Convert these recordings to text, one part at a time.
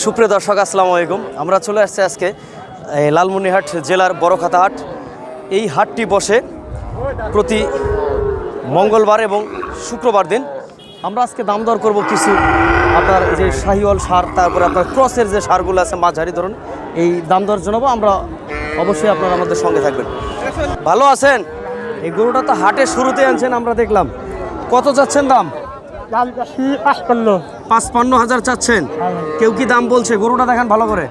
সুপ্রিয় দর্শক, আসসালামু আলাইকুম। আমরা চলে আসছি আজকে, এই লালমনিরহাট জেলার বড়খাতা হাট। এই হাটটি বসে প্রতি মঙ্গলবার এবং শুক্রবার দিন। আমরা আজকে দাম দর করব কিছু আপনার যে শাহিওয়াল সার, তারপরে আপনার ক্রসের যে সারগুলো আছে, মাঝারি ধরুন, এই দাম দর জানাব। আমরা অবশ্যই আপনারা আমাদের সঙ্গে থাকবেন। ভালো আছেন? এই গরুটা তো হাটের শুরুতে আনছেন, আমরা দেখলাম। কত যাচ্ছেন দাম? দাম চাচ্ছি পাঁচপান্ন। পাঁচপান্ন হাজার চাচ্ছেন? কেউ কি দাম বলছে? গরুটা দেখেন ভালো করে।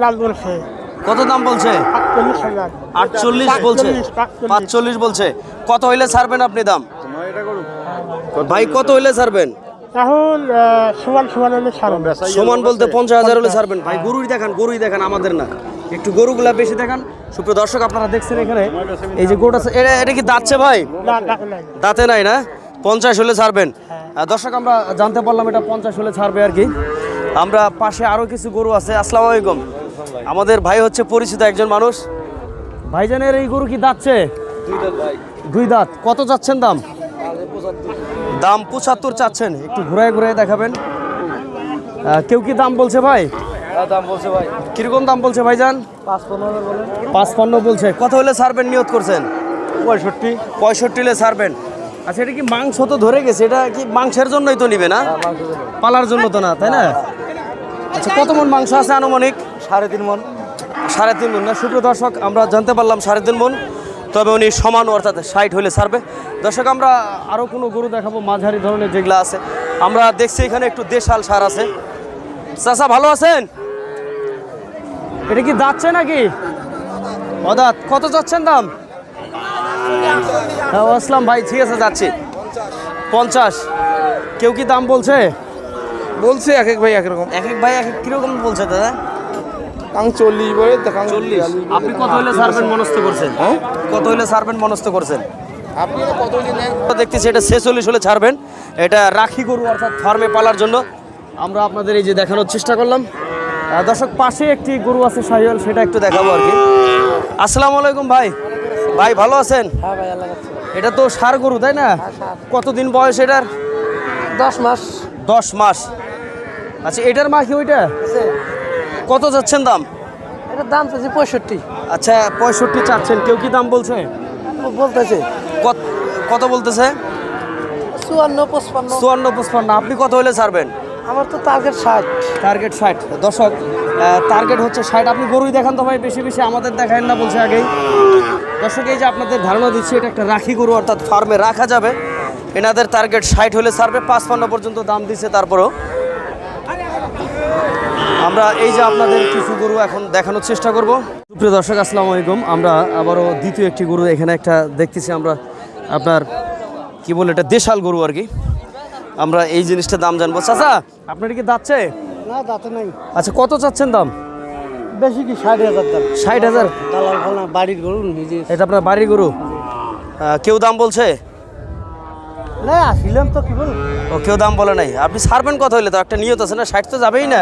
দাম বলছে। কত দাম বলছে? আটচল্লিশ বলছে? পাঁচচল্লিশ। বলছে। কত হইলে ছাড়বেন আপনি দাম? ভাই কত হইলে ছাড়বেন? সমান বলতে পঞ্চাশ হাজার হলে ছাড়বেন। ভাই গরুই দেখান গরুই দেখান আমাদের না। একটু গরুগুলা বেশি দেখান। সুপ্রিয় দর্শক আপনারা দেখছেন এখানে। এই যে গরুটা এটা এটা কি দাঁতছে ভাই? দাঁতে নাই না? পঞ্চাশ হলে ছাড়বেন। দর্শক আমরা জানতে পারলাম এটা পঞ্চাশ হলে ছাড়বে আর কি। আমরা পাশে আরও কিছু গরু আছে আসসালামু আলাইকুম। আমাদের ভাই হচ্ছে পরিচিত একজন মানুষ। ভাইজানের এই গরু কি দাঁতছে দুই দাঁত কত চাচ্ছেন দাম? দাম পঁচাত্তর চাচ্ছেন। একটু ঘুরায় ঘুরায় দেখাবেন। কেউ কি দাম বলছে ভাই? দাম বলছে ভাই। কীরকম দাম বলছে ভাইজান? পাঁচ পনেরো পাঁচপান্ন বলছে। কত হলে ছাড়বেন নিয়ত করছেন? পঁয়ষট্টি। পঁয়ষট্টি হলে ছাড়বেন। আচ্ছা এটা কি মাংস তো ধরে গেছে এটা কি মাংসের জন্যই তো নিবে না? পালার জন্য তো না তাই না? আচ্ছা কত মন মাংস আছে আনুমানিক? সাড়ে তিন মন। সাড়ে তিন মন না? সুপ্রিয় দর্শক আমরা জানতে পারলাম সাড়ে তিন মন তবে উনি সমান অর্থাৎ ষাট হলে ছাড়বে। দর্শক আমরা আরও কোনো গরু দেখাবো মাঝারি ধরনের যেগুলো আছে। আমরা দেখছি এখানে একটু দেশাল সার আছে। চাচা ভালো আছেন? এটা কি যাচ্ছে নাকি? অদাত কত যাচ্ছেন দাম? হ্যাঁ আসলাম ভাই ঠিক আছে যাচ্ছি। পঞ্চাশ। কেউ কি দাম বলছে? বলছে এক এক ভাই এক রকম। এক এক ভাই এক এক কীরকম বলছে দাদা? কাং চল্লিশ বলে চল্লিশ। আপনি কত হলে মনস্থ করছেন? হ্যাঁ? কত হলে মনস্থ করছেন? আপনি কত নেন? দেখতেছি এটা ছেচল্লিশ হলে ছাড়বেন। এটা রাখি গরু অর্থাৎ ফার্মে পালার জন্য। আমরা আপনাদের এই যে দেখানোর চেষ্টা করলাম। আহ, দর্শক পাশে একটি গরু আছে সাহিওয়াল সেটা একটু দেখাবো আর কি। আসসালামু আলাইকুম ভাই। ভাই ভালো আছেন? হ্যাঁ এটা তো সার গরু তাই না? কতদিন বয়স এটার? দশ মাস। দশ মাস। আচ্ছা এটার মা কি ওইটা? কত যাচ্ছেন দাম? এটার দাম চাচ্ছি পঁয়ষট্টি। আচ্ছা পঁয়ষট্টি চাচ্ছেন। কেউ কি দাম বলছে? বলতেছে। কত কত বলতেছে? চুয়ান্ন পঁচপান্ন। চুয়ান্ন পঁচপান্ন। আপনি কত হলে ছাড়বেন? আমার তো টার্গেট ষাট। টার্গেট ষাট। দর্শক টার্গেট হচ্ছে ষাট। আপনি গরুই দেখান তো ভাই বেশি বেশি। আমাদের দেখায় না বলছে আগেই। দর্শক এই যে আপনাদের ধারণা দিচ্ছি এটা একটা রাখি গরু অর্থাৎ ফার্মে রাখা যাবে। এনাদের টার্গেট ষাট হলে ছাড়বে পাঁচপান্ন পর্যন্ত দাম দিচ্ছে তারপরেও। আমরা এই যে আপনাদের কিছু গরু এখন দেখানোর চেষ্টা করব। প্রিয় দর্শক আসসালামু আলাইকুম। আমরা আবারও দ্বিতীয় একটি গরু এখানে একটা দেখতেছি আমরা আপনার কি বলে এটা দেশাল গরু আর কি। আমরা এই জিনিসটা দাম জানব। চাচা আপনার কি দাচ্ছে না দাঁতে নাই। আচ্ছা কত চাচ্ছেন দাম? বেশি কি ষাট হাজার দাম? ষাট হাজার? দালাল ফালা বাড়ির গরু নিজে। এটা আপনার বাড়ির গরু? কেউ দাম বলছে? না আসিলাম তো কি বল ও কেউ দাম বলে নাই। আপনি ছাড়বেন কত হইলে তো একটা নিয়ত আছে না? ষাট তো যাবেই না।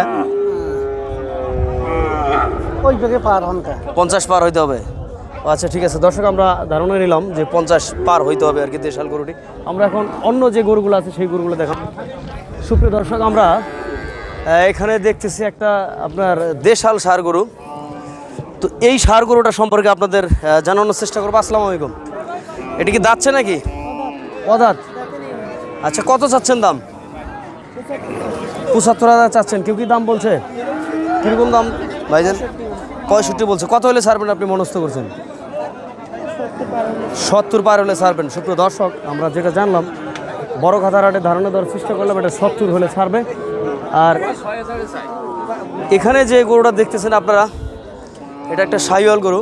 ওই বেগে পার হনকা পঞ্চাশ পার হইতে হবে। আচ্ছা ঠিক আছে। দর্শক আমরা ধারণা নিলাম যে পঞ্চাশ পার হইতে হবে আর কি দেশাল গরুটি। আমরা এখন অন্য যে গরুগুলো আছে সেই গরুগুলো দেখাম সুপ্রিয় দর্শক আমরা এখানে দেখতেছি একটা আপনার দেশাল সার গরু তো এই সার গরুটা সম্পর্কে আপনাদের জানানোর চেষ্টা করব। আসসালামু আলাইকুম। এটা কি দাচ্ছে নাকি? অদাত। আচ্ছা কত চাচ্ছেন দাম? পঁচাত্তর হাজার চাচ্ছেন। কেউ কি দাম বলছে? কীরকম দাম? ভাইজান পঁয়ষট্টি বলছে। কত হলে ছাড়বেন আপনি? মনস্থ করছেন। সত্তর পার হলে ছাড়বেন সুপ্রিয় দর্শক আমরা যেটা জানলাম বড় খাতার হাটে ধারণা দেওয়ার চেষ্টা করলাম এটা সত্তর হলে ছাড়বে আর এখানে যে গরুটা দেখতেছেন আপনারা, এটা একটা সাইওয়াল গরু।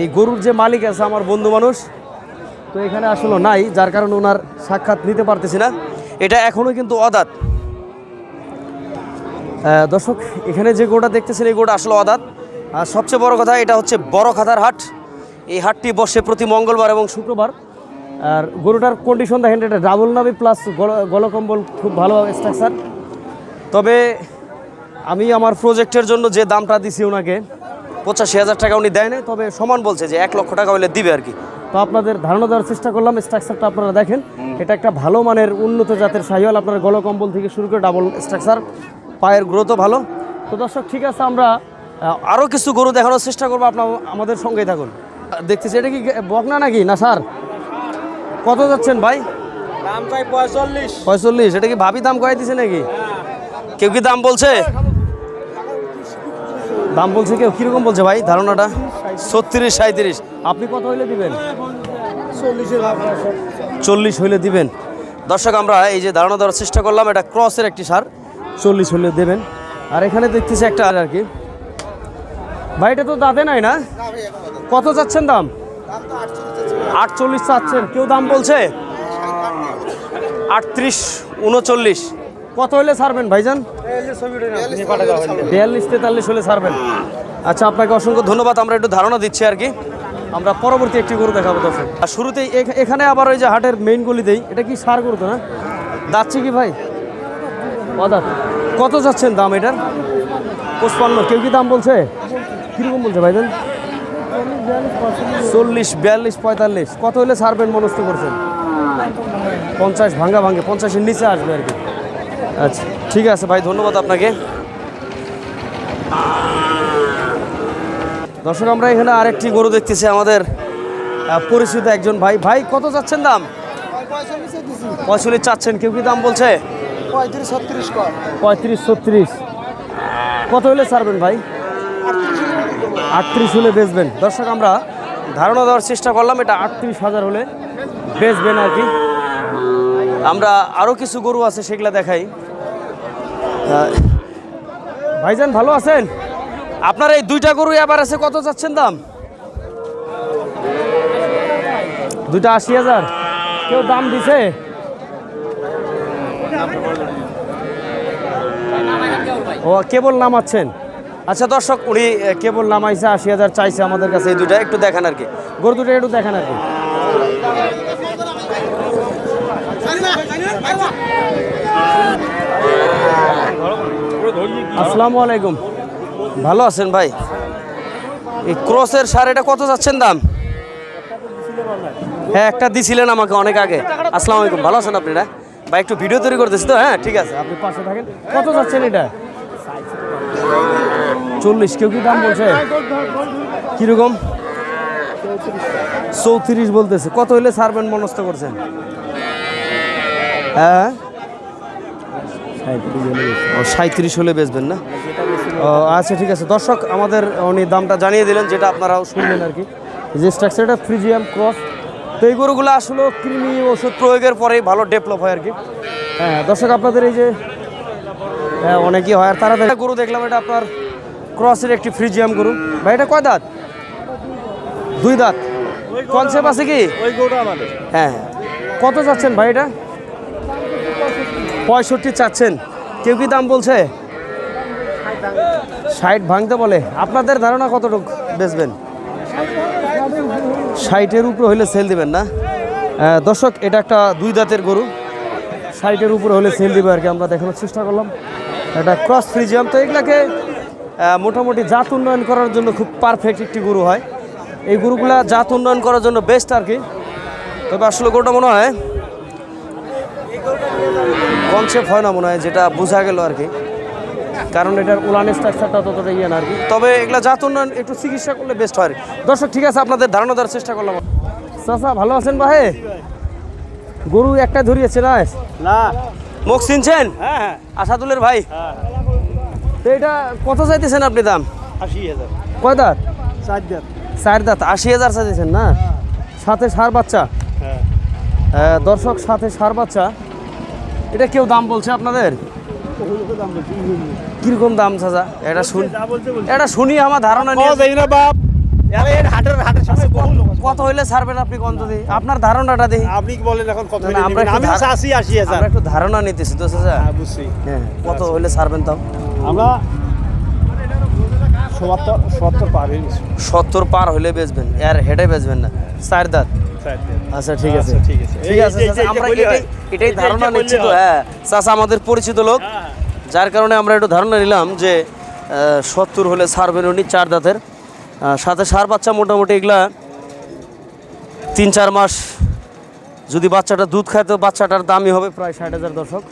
এই গরুর যে মালিক আছে আমার বন্ধু মানুষ, তো এখানে আসলে নাই, যার কারণে ওনার সাক্ষাৎ নিতে পারতেছি না। এটা এখনও কিন্তু অদাত। দর্শক, এখানে যে গোটা দেখতেছেন, এই গোটা আসলে অদাত। আর সবচেয়ে বড় কথা, এটা হচ্ছে বড় খাতার হাট। এই হাটটি বসে প্রতি মঙ্গলবার এবং শুক্রবার। আর গরুটার কন্ডিশন দেখেন, এটা ডাবল নাবি প্লাস গলকম্বল খুব ভালো স্ট্রাকচার তবে আমি আমার প্রজেক্টের জন্য যে দামটা দিছি ওনাকে পঁচাশি হাজার টাকা উনি দেয় নাই তবে সমান বলছে যে এক লক্ষ টাকা হলে দিবে আর কি। তো আপনাদের ধারণা দেওয়ার চেষ্টা করলাম স্ট্রাকচারটা আপনারা দেখেন। এটা একটা ভালো মানের উন্নত জাতের সাহিওয়াল আপনার গলকম্বল থেকে শুরু করে ডাবল স্ট্রাকচার পায়ের গ্রোথও ভালো। তো দর্শক ঠিক আছে আমরা আরও কিছু গরু দেখানোর চেষ্টা করব আপনার আমাদের সঙ্গেই থাকুন। দেখতেছি এটা কি বকনা নাকি না স্যার কত যাচ্ছেন ভাই? দাম চাই পঁয়তাল্লিশ। পঁয়তাল্লিশ এটা কি ভাবি দাম কয়ে দিছে নাকি? কেউ কি দাম বলছে? দাম বলছে কেউ? কীরকম বলছে ভাই ধারণাটা? ছত্রিশ সাঁত্রিশ আপনি কত হইলে দিবেন? চল্লিশ হইলে দিবেন। দর্শক আমরা এই যে ধারণা দেওয়ার চেষ্টা করলাম এটা ক্রসের একটি সার। চল্লিশ হইলে দেবেন। আর এখানে দেখতেছি একটা আর কি। ভাই এটা তো দাঁতে নাই না? কত চাচ্ছেন দাম? আটচল্লিশ চাচ্ছেন। কেউ দাম বলছে? আটত্রিশ উনচল্লিশ। কত হলে ছাড়বেন ভাইজান? বিয়াল্লিশ তেতাল্লিশ হলে ছাড়বেন। আচ্ছা আপনাকে অসংখ্য ধন্যবাদ, আমরা একটু ধারণা দিচ্ছি আর কি। আমরা পরবর্তী একটি গরু দেখাবো দর্শক। আর শুরুতেই এখ- এখানে আবার ওই যে হাটের মেইন গলিতেই এটা কি সার গরু তো না? যাচ্ছে কি ভাই? অদাত। কত যাচ্ছেন দাম এটার? পঁচপান্ন। কেউ কি দাম বলছে? কীরকম বলছে ভাইজান? চল্লিশ, বিয়াল্লিশ, পঁয়তাল্লিশ। কত হলে ছাড়বেন, মনস্থ করছেন? পঞ্চাশ, ভাঙ্গা ভাঙ্গে, পঞ্চাশের নিচে আসবে আর কি। আচ্ছা ঠিক আছে ভাই ধন্যবাদ আপনাকে। দর্শক আমরা এখানে আরেকটি গরু দেখতেছি আমাদের পরিচিত একজন ভাই। ভাই কত যাচ্ছেন দাম? পঁয়তাল্লিশ চাচ্ছেন কেউ কি দাম বলছে? পঁয়ত্রিশ ছত্রিশ পঁয়ত্রিশ ছত্রিশ। কত হলে ছাড়বেন ভাই? আটত্রিশ হলে বেচবেন। দর্শক আমরা ধারণা দেওয়ার চেষ্টা করলাম এটা আটত্রিশ হাজার হলে বেচবেন আর কি। আমরা আরও কিছু গরু আছে সেগুলো দেখাই। ভাইজান, ভালো আছেন? আপনার এই দুইটা গরু এবার আছে, কত যাচ্ছেন দাম? দুইটা আশি হাজার। কেউ দাম দিছে? ও, কেবল নামাচ্ছেন। আচ্ছা দর্শক, উনি কেবল নামাইছে, আশি হাজার চাইছে আমাদের কাছে। এই দুইটা একটু দেখান আর কি। গরু দুটো একটু দেখান আর কি। আসসালামু আলাইকুম। ভালো আছেন ভাই? এই ক্রসের সার, এটা কত যাচ্ছেন দাম? হ্যাঁ একটা দিছিলেন আমাকে অনেক আগে। আসসালামু আলাইকুম। ভালো আছেন আপনি না? ভাই, একটু ভিডিও তৈরি করতেছি তো? হ্যাঁ ঠিক আছে। আপনি পাশে থাকেন। কত যাচ্ছেন এটা? চল্লিশ। কেউ কি দাম বলছে? কীরকম? চৌত্রিশ বলতেছে। কত হইলে ছাড়বেন মনস্থ করছেন? হ্যাঁ? ও সাঁত্রিশ হলে বেচবেন না? আচ্ছা ঠিক আছে। দর্শক আমাদের উনি দামটা জানিয়ে দিলেন যেটা আপনারাও শুনলেন আর কি। যে স্ট্রাকচারটা ফ্রিজিয়াম ক্রস তো এই গরুগুলো আসলে কৃমি ওষুধ প্রয়োগের পরেই ভালো ডেভেলপ হয় আর কি। হ্যাঁ দর্শক আপনাদের এই যে হ্যাঁ অনেকই হয়। আর তারা গরু দেখলাম এটা আপনার ক্রসের একটি ফ্রিজিয়াম গরু। ভাই এটা কয় দাঁত? দুই দাঁত। কনসেপ্ট আছে কি? ওই হ্যাঁ হ্যাঁ। কত যাচ্ছেন ভাই এটা? পঁয়ষট্টি চাচ্ছেন। কেউ কি দাম বলছে? ষাট ভাঙতে বলে। আপনাদের ধারণা কতটুকু বেচবেন? ষাটের উপরে হলে সেল দিবেন না? দর্শক, এটা একটা দুই দাঁতের গরু। ষাটের উপরে হলে সেল দিবে আর কি, আমরা দেখানোর চেষ্টা করলাম। এটা ক্রস ফ্রিজিয়াম তো এগুলাকে মোটামুটি জাত উন্নয়ন করার জন্য খুব পারফেক্ট একটি গরু হয়। এই গরুগুলা জাত উন্নয়ন করার জন্য বেস্ট আর কি। তবে আসলে গরুটা মনে হয় কনসেপ্ট হয় না মনে হয় যেটা বোঝা গেল আর কি। কারণ এটার উলান স্ট্রাকচারটা ততটা ইয়ে না আর কি। তবে এগুলা জাত উন্নয়ন একটু চিকিৎসা করলে বেস্ট হয় দর্শক ঠিক আছে আপনাদের ধারণা দেওয়ার চেষ্টা করলাম। চাচা ভালো আছেন ভাই গরু একটা ধরিয়েছে না? না। মুখ চিনছেন হ্যাঁ হ্যাঁ। আসাদুলের ভাই? তো এটা কত চাইতেছেন আপনি দাম? আশি হাজার। কয় দাঁত? চার হাজার চার দাঁত। আশি হাজার চাইতেছেন না? সাথে সার বাচ্চা? হ্যাঁ। দর্শক সাথে সার বাচ্চা। এটা কেউ দাম বলছে আপনাদের? কীরকম দাম চাচা? এটা শুন এটা শুনি আমার ধারণা নিয়ে। না বাপ। আরে এর হাটের হাটের সামনে বহু লোক কত হইলে ছাড়বেন আপনি কত দিই আপনার ধারণাটা দিই। আপনি বলেন এখন কত আমরা আমি আশি আশি হাজার একটু ধারণা নিতেছি তো চাচা। হ্যাঁ বুঝছি। হ্যাঁ কত হইলে ছাড়বেন তাও আমরা সত্তর পার হইলে বেচবেন এর হেডে বেচবেন না। চার দাঁত আচ্ছা ঠিক আছে। আচ্ছা, ঠিক আছে। ঠিক আছে চাচা, এই- আমরা এটাই হয়। ধারণা নিচ্ছি তো হ্যাঁ। চাচা আমাদের পরিচিত লোক যার কারণে আমরা একটু ধারণা নিলাম যে সত্তর হলে সার উনি চার দাঁতের। সাথে সার বাচ্চা মোটামুটি এগুলা তিন চার মাস যদি বাচ্চাটা দুধ খায় তো বাচ্চাটার দামই হবে প্রায় ষাট হাজার দশক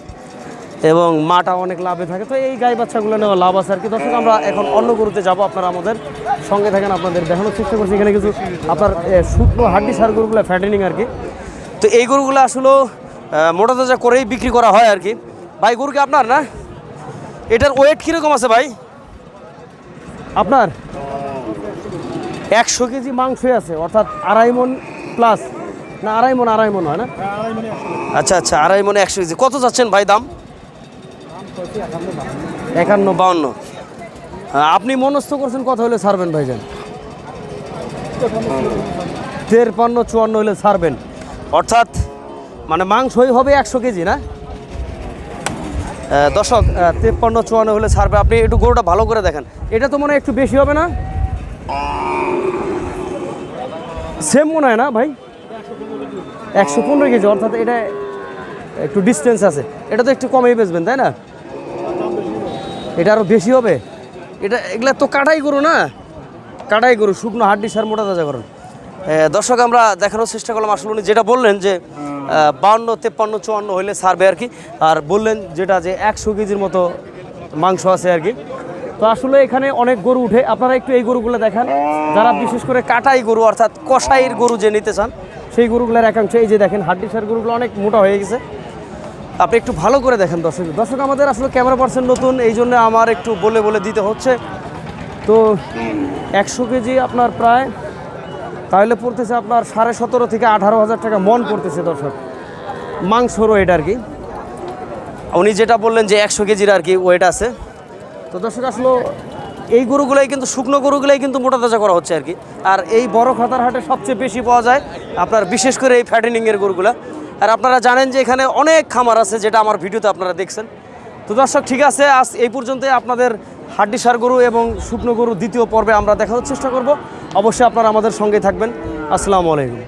এবং মাটা অনেক লাভে থাকে। তো এই গাই বাচ্চাগুলো নেওয়া লাভ আছে আর কি। দর্শক আমরা এখন অন্য গরুতে যাব। আপনারা আমাদের সঙ্গে থাকেন আপনাদের দেখানোর চেষ্টা করছি। এখানে কিছু আপনার শুকনো হাড্ডি সার গরুগুলো ফ্যাটেনিং আর কি। তো এই গরুগুলো আসলে মোটা তাজা করেই বিক্রি করা হয় আর কি। ভাই গরু কি আপনার না? এটার ওয়েট কীরকম আছে ভাই? আপনার? একশো কেজি মাংসই আছে অর্থাৎ আড়াই মন প্লাস না আড়াই মন আড়াই মন হয় না? আচ্ছা আচ্ছা আড়াই মনে একশো কেজি। কত যাচ্ছেন ভাই দাম? একান্ন বাউন্ন। আপনি মনস্থ করছেন কত হলে ছাড়বেন ভাইজান। তেরপান্ন চুয়ান্ন হলে ছাড়বেন। অর্থাৎ মানে মাংসই হবে একশো কেজি না? আহ, দর্শক তেপ্পান্ন চুয়ান্ন হলে ছাড়বে। আপনি একটু গরুটা ভালো করে দেখেন। এটা তো মনে হয় একটু বেশি হবে না? সেম মনে হয় না ভাই? একশো পনেরো কেজি অর্থাৎ এটা একটু ডিস্টেন্স আছে। এটা তো একটু কমেই বেচবেন তাই না? এটা আরও বেশি হবে। এটা এগুলা তো কাটাই গরু না? কাটাই গরু, শুকনো হাড্ডি সার মোটা তাজা করুন দর্শক, আমরা দেখানোর চেষ্টা করলাম। আসলে উনি যেটা বললেন যে বাউন্ন, তেপ্পান্ন, চুয়ান্ন হইলে ছাড়বে আর কি। আর বললেন যেটা যে, একশো কেজির মতো মাংস আছে আর কি। তো আসলে এখানে অনেক গরু উঠে, আপনারা একটু এই গরুগুলো দেখান। যারা বিশেষ করে কাটাই গরু, অর্থাৎ কষাইয়ের গরু যে নিতে চান, সেই গরুগুলোর একাংশ, এই যে দেখেন, হাড্ডি সার গরুগুলো অনেক মোটা হয়ে গেছে। আপনি একটু ভালো করে দেখেন দর্শক। দর্শক, আমাদের আসলে ক্যামেরা পার্সেন্ট নতুন, এই জন্য আমার একটু বলে বলে দিতে হচ্ছে। তো একশো কেজি আপনার প্রায়, তাহলে পড়তেছে আপনার সাড়ে সতেরো থেকে আঠারো হাজার টাকা মন পড়তেছে দর্শক। মাংসর ওয়েট আর কি। উনি যেটা বললেন যে একশো কেজির আর কি ওয়েট আছে। তো দর্শক, আসলে এই গরুগুলাই কিন্তু, শুকনো গরুগুলাই কিন্তু মোটা তাজা করা হচ্ছে আর কি। আর এই বড় খাতার হাটে সবচেয়ে বেশি পাওয়া যায় আপনার, বিশেষ করে এই ফ্যাটেনিংয়ের গরুগুলা। আর আপনারা জানেন যে এখানে অনেক খামার আছে যেটা আমার ভিডিওতে আপনারা দেখছেন। তো দর্শক, ঠিক আছে, আজ এই পর্যন্ত আপনাদের হাড্ডি সার গরু এবং শুকনো গরু দ্বিতীয় পর্বে আমরা দেখানোর চেষ্টা করব। অবশ্যই আপনারা আমাদের সঙ্গে থাকবেন। আসসালামু আলাইকুম।